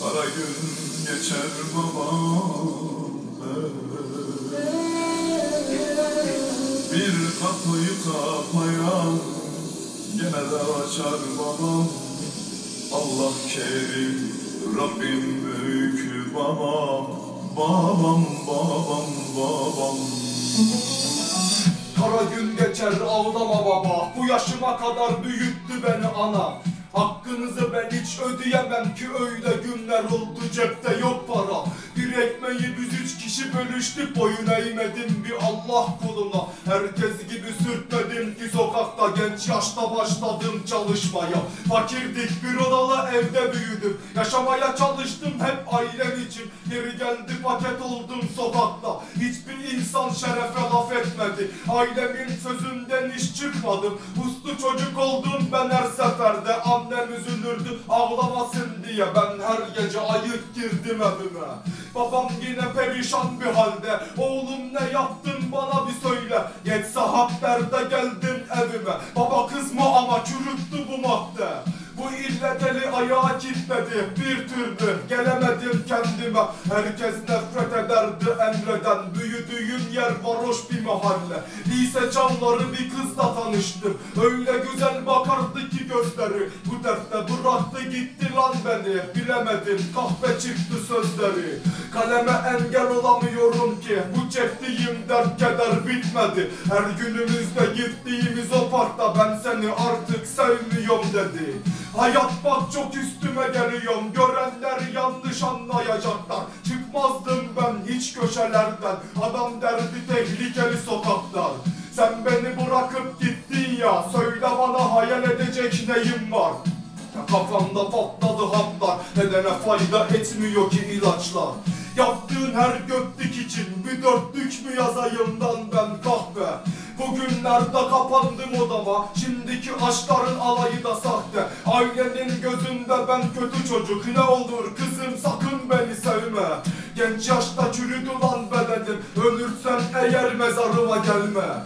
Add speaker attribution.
Speaker 1: Kara gün geçer babam Bir kapıyı kapayan Gene de açar babam Allah kerim Rabbim büyük babam Babam babam babam
Speaker 2: Kara gün geçer ağlama baba. Bu yaşıma kadar büyüttü beni ana Hakkınızı ben hiç ödeyemem ki öyle günler oldu cepte yok para. Bir ekmeği biz üç kişi bölüştük boyun eğmedim bir Allah kuluna. Herkes gibi sürtmedim ki sokakta genç yaşta başladım çalışmaya. Fakirdik bir odalı evde büyüdüm Yaşamaya çalıştım hep ailem için. Geri geldi paket oldum sokakta Hiçbir insan şerefe Ailemin sözünden iş çıkmadım Uslu çocuk oldum ben her seferde. Annem üzülürdü ağlamasın diye. Ben her gece ayık girdim evime. Babam yine perişan bir halde. Oğlum ne yaptın bana bir söyle. Geç saat derde geldim evime. Baba kızma ama çürüttü bu madde. Bu ille deli ayağa kitledi bir türlü. Gelemedim kendime Herkes nefret ederdi emreden. Büyüdüğüm yer varoş bir mahalle. Lise çağları bir kızla tanıştım Öyle güzel bakardı ki gözleri. Bu dertte bıraktı gitti lan beni. Bilemedim kahve çıktı sözleri. Kaleme engel olamıyorum çektiğim dert keder bitmedi. Her günümüzde gittiğimiz o parkta Ben seni artık sevmiyorum dedi. Hayat bak çok üstüme geliyorum. Görenler yanlış anlayacaklar. Çıkmazdım ben hiç köşelerden. Adam derdi tehlikeli sokaklar. Sen beni bırakıp gittin ya. Söyle bana hayal edecek neyim var? Kafamda patladı haplar Nedene fayda etmiyor ki ilaçlar Yaptığın her göklük için Bir dörtlük mü yazayımdan ben? Kahve Bugünlerde kapandım odama Şimdiki aşkların alayı da sahte. Ailenin gözünde ben kötü çocuk Ne olur kızım sakın beni sevme. Genç yaşta çürüdü lan bedenim Ölürsem eğer mezarıma gelme